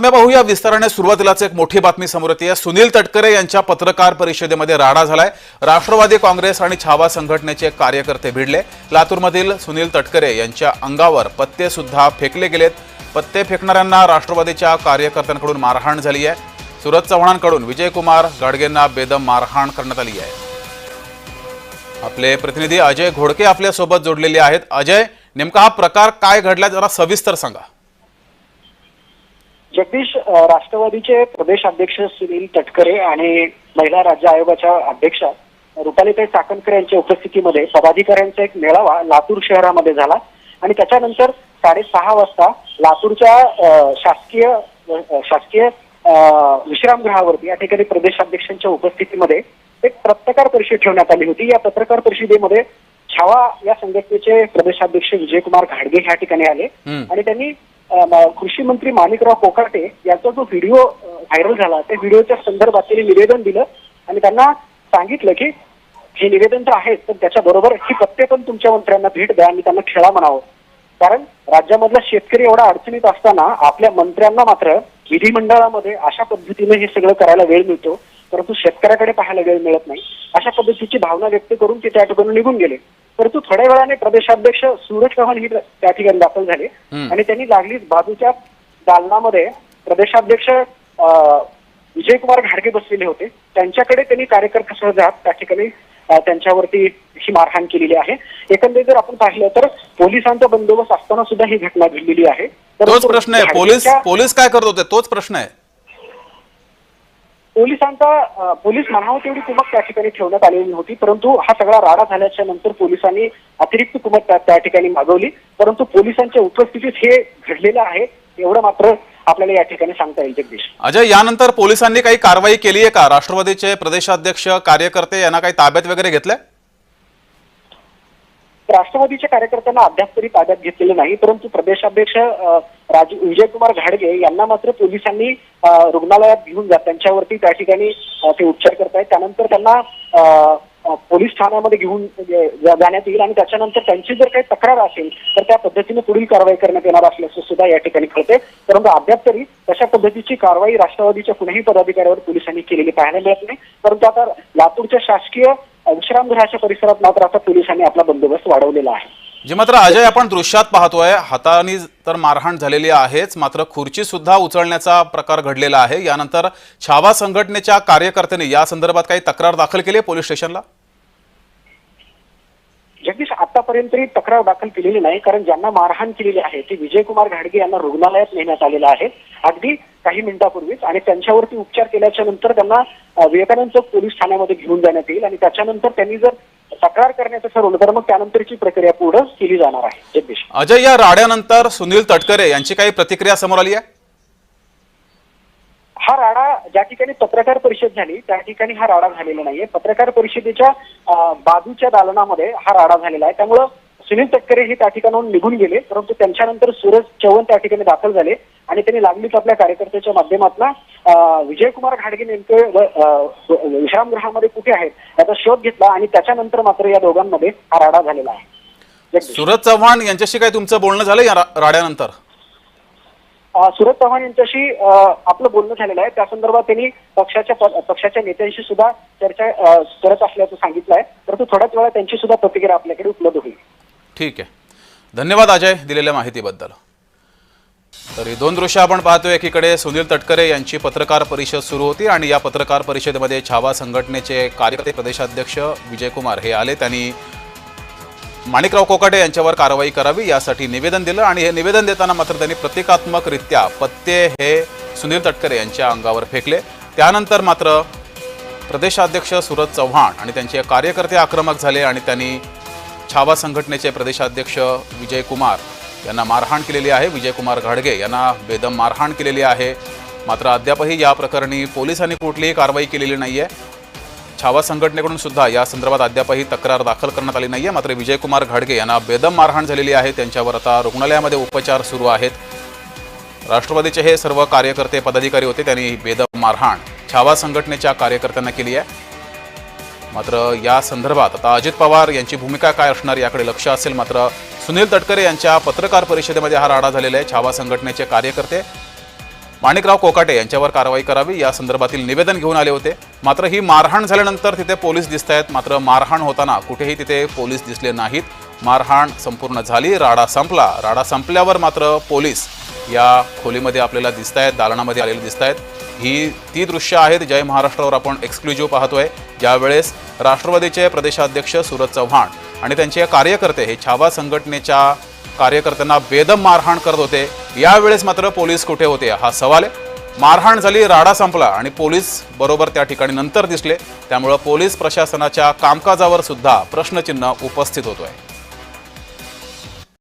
बातम्या पाहूया. विस्ताराने सुरुवातीलाच एक मोठी बातमी समोर येते. सुनील तटकरे यांच्या पत्रकार परिषदेमध्ये राडा झालाय. राष्ट्रवादी काँग्रेस आणि छावा संघटनेचे कार्यकर्ते भिडले. लातूरमधील सुनील तटकरे यांच्या अंगावर पत्ते सुद्धा फेकले गेलेत. पत्ते फेकणाऱ्यांना राष्ट्रवादीच्या कार्यकर्त्यांकडून मारहाण झाली आहे. सुरज चव्हाणांकडून विजयकुमार गाडगेंना बेदम मारहाण करण्यात आली आहे. आपले प्रतिनिधी अजय घोडके आपल्यासोबत जोडलेले आहेत. अजय नेमका हा प्रकार काय घडला जरा सविस्तर सांगा. जगदीश राष्ट्रवादीचे प्रदेश अध्यक्ष सुनील तटकरे आणि महिला राज्य आयोगाच्या अध्यक्षा रुपालीताई चाकणकर यांच्या उपस्थितीमध्ये पदाधिकाऱ्यांचा एक मेळावा लातूर शहरामध्ये झाला. आणि त्याच्यानंतर साडेसहा वाजता लातूरच्या शासकीय शासकीय विश्रामगृहावरती या ठिकाणी प्रदेशाध्यक्षांच्या उपस्थितीमध्ये एक पत्रकार परिषद ठेवण्यात आली होती. या पत्रकार परिषदेमध्ये छावा या संघटनेचे प्रदेशाध्यक्ष विजयकुमार घाडगे ह्या ठिकाणी आले. आणि त्यांनी कृषी मंत्री माणिकराव कोकाटे यांचा जो व्हिडिओ व्हायरल झाला त्या व्हिडिओच्या संदर्भात त्यांनी निवेदन दिलं आणि त्यांना सांगितलं की हे निवेदन तर आहेच पण त्याच्याबरोबर ही पत्ते पण तुमच्या मंत्र्यांना भेट द्या आणि त्यांना खेळा म्हणावं. कारण राज्यामधला शेतकरी एवढा अडचणीत असताना आपल्या मंत्र्यांना मात्र विधिमंडळामध्ये अशा पद्धतीने हे सगळं करायला वेळ मिळतो परंतु शेतकऱ्याकडे पाहायला वेळ मिळत नाही. अशा पद्धतीची भावना व्यक्त करून ते त्या ठिकाणी निघून गेले. परंतु थोड्या वेळाने प्रदेशाध्यक्ष सूरज चव्हाण ही त्या ठिकाणी दाखल झाले. आणि त्यांनी लागलीच बाजूच्या दालनामध्ये प्रदेशाध्यक्ष विजयकुमार घाडगे बसलेले होते. त्यांच्याकडे त्यांनी कार्यकर्त्यासह जात त्या ठिकाणी त्यांच्यावरती ही मारहाण केलेली आहे. एकंदरीत जर आपण पाहिलं तर पोलिसांचा बंदोबस्त असताना सुद्धा ही घटना घडलेली आहे. तोच प्रश्न आहे. पोलीस पोलीस काय करत होते? तोच प्रश्न आहे. पोलिसांचा पोलीस म्हणावं तेवढी कुमक त्या ठिकाणी ठेवण्यात आलेली नव्हती परंतु हा सगळा राडा झाल्याच्यानंतर पोलिसांनी अतिरिक्त कुमक त्या- त्या ठिकाणी मागवली. परंतु पोलिसांच्या उपस्थितीत हे घडलेलं आहे एवढं मात्र आपल्याला या ठिकाणी सांगता येईल जगदीश. अजय यानंतर पोलिसांनी काही कारवाई केली आहे का? राष्ट्रवादीचे प्रदेशाध्यक्ष कार्यकर्ते यांना काही ताब्यात वगैरे घेतलंय? राष्ट्रवादीच्या कार्यकर्त्यांना अद्याप तरी ताब्यात घेतलेलं नाही परंतु प्रदेशाध्यक्ष अं, राजू विजयकुमार घाडगे यांना मात्र पोलिसांनी रुग्णालयात घेऊन जात त्यांच्यावरती त्या ठिकाणी ते उपचार करतायत. त्यानंतर त्यांना अं, पोलीस ठाण्यामध्ये घेऊन म्हणजे, जाण्यात येईल आणि त्याच्यानंतर त्यांची जर काही तक्रार असेल तर त्या पद्धतीने पुढील कारवाई करण्यात येणार असल्याचं सुद्धा या ठिकाणी कळते परंतु अद्याप तरी तशा पद्धतीची कारवाई राष्ट्रवादीच्या कुणीही पदाधिकाऱ्यावर पोलिसांनी केलेली पाहायला मिळत नाही. परंतु आता लातूरच्या शासकीय विश्रामगृहाच्या परिसरात मात्र आता पोलिसांनी आपला बंदोबस्त वाढवलेला आहे. जे मात्र अजय आपण दृश्यात पाहतोय हाताने तर मारहाण झालेली आहेच मात्र खुर्ची सुद्धा उचलण्याचा प्रकार घडलेला आहे. यानंतर छावा संघटनेच्या कार्यकर्त्यांनी या संदर्भात काही तक्रार दाखल केली आहे पोलीस स्टेशनला? जगदीश आतापर्यंत तरी तक्रार दाखल केलेली नाही कारण ज्यांना मारहाण केलेली आहे ते विजयकुमार घाडगे यांना रुग्णालयात नेण्यात आलेलं आहे. अगदी काही मिनिटापूर्वीच आणि त्यांच्यावरती उपचार केल्याच्यानंतर त्यांना विवेकानंद चौक पोलीस ठाण्यामध्ये घेऊन जाण्यात येईल आणि त्याच्यानंतर त्यांनी जर तक्रार करण्याचं ठरवलं तर मग त्यानंतरची प्रक्रिया पुढे केली जाणार आहे. जगदीश अजय या राड्यानंतर सुनील तटकरे यांची काही प्रतिक्रिया समोर आली आहे? हा राडा ज्या ठिकाणी पत्रकार परिषद झाली त्या ठिकाणी हा राडा झालेला नाहीये. पत्रकार परिषदेच्या बाजूच्या दालनामध्ये हा राडा झालेला आहे. त्यामुळं सुनील तटकरे हे त्या ठिकाणाहून निघून गेले परंतु त्यांच्यानंतर सूरज चव्हाण त्या ठिकाणी दाखल झाले आणि त्यांनी लागलीच आपल्या कार्यकर्त्याच्या माध्यमातून. विजयकुमार घाडगे नेमके विश्रामगृहामध्ये कुठे आहेत याचा शोध घेतला आणि त्याच्यानंतर मात्र या दोघांमध्ये हा राडा झालेला आहे. सुरज चव्हाण यांच्याशी काही तुमचं बोलणं झालं या राड्यानंतर? सुरज चव्हाण यांच्याशी आपलं बोलणं झालेलं आहे. त्या संदर्भात त्यांनी पक्षाच्या पक्षाच्या नेत्यांशी सुद्धा चर्चा करत असल्याचं सांगितलं आहे. परंतु थोड्याच वेळा त्यांची सुद्धा प्रतिक्रिया आपल्याकडे उपलब्ध होईल. ठीक आहे. धन्यवाद अजय दिलेल्या माहितीबद्दल. तर ही दोन दृश्य आपण पाहतोय एकीकडे सुनील तटकरे यांची पत्रकार परिषद सुरू होती आणि या पत्रकार परिषदेमध्ये छावा संघटनेचे कार्यकर्ते प्रदेशाध्यक्ष विजयकुमार हे आले. त्यांनी माणिकराव कोकाटे यांच्यावर कारवाई करावी यासाठी निवेदन दिलं आणि हे निवेदन देताना मात्र त्यांनी प्रतिकात्मकरित्या पत्ते हे सुनील तटकरे यांच्या अंगावर फेकले. त्यानंतर मात्र प्रदेशाध्यक्ष सूरज चव्हाण आणि त्यांचे कार्यकर्ते आक्रमक झाले आणि त्यांनी छावा संघटनेचे प्रदेशाध्यक्ष विजय कुमार यांना मारहाण केलेली आहे. विजयकुमार घाडगे यांना बेदम मारहाण केलेली आहे. मात्र अद्यापही या प्रकरणी पोलिसांनी कुठलीही कारवाई केलेली नाही आहे छावा संघटनेकडून सुद्धा या संदर्भात अद्यापही तक्रार दाखल करण्यात आली नाही आहे मात्र विजयकुमार घाडगे यांना बेदम मारहाण झालेली आहे. त्यांच्यावर आता रुग्णालयामध्ये उपचार सुरू आहेत. राष्ट्रवादीचे हे सर्व कार्यकर्ते पदाधिकारी होते त्यांनी बेदम मारहाण छावा संघटनेच्या कार्यकर्त्यांना केली आहे. मात्र या संदर्भात आता अजित पवार यांची भूमिका काय असणार याकडे लक्ष असेल मात्र सुनील तटकरे यांच्या पत्रकार परिषदेमध्ये हा राडा झालेला आहे. छावा संघटनेचे कार्यकर्ते माणिकराव कोकाटे यांच्यावर कारवाई करावी या संदर्भातील निवेदन घेऊन आले होते. मात्र ही मारहाण झाल्यानंतर तिथे पोलीस दिसत आहेत. मात्र मारहाण होताना कुठेही तिथे पोलीस दिसले नाहीत. मारहाण संपूर्ण झाली. राडा संपला. राडा संपल्यावर मात्र पोलीस या खोलीमध्ये आपल्याला दिसत आहेत दालनामध्ये आलेले दिसत आहेत ही ती दृश्य आहेत जय महाराष्ट्रावर आपण एक्सक्लुझिव्ह पाहतोय. ज्यावेळेस राष्ट्रवादीचे प्रदेशाध्यक्ष सूरज चव्हाण आणि त्यांचे कार्यकर्ते हे छावा संघटनेच्या कार्यकर्त्यांना बेदम मारहाण करत होते. यावेळेस मात्र पोलीस कुठे होते? हा सवाल आहे. मारहाण झाली राडा संपला आणि पोलीस बरोबर त्या ठिकाणी नंतर दिसले. त्यामुळं पोलीस प्रशासनाच्या कामकाजावर सुद्धा प्रश्नचिन्ह उपस्थित होतोय.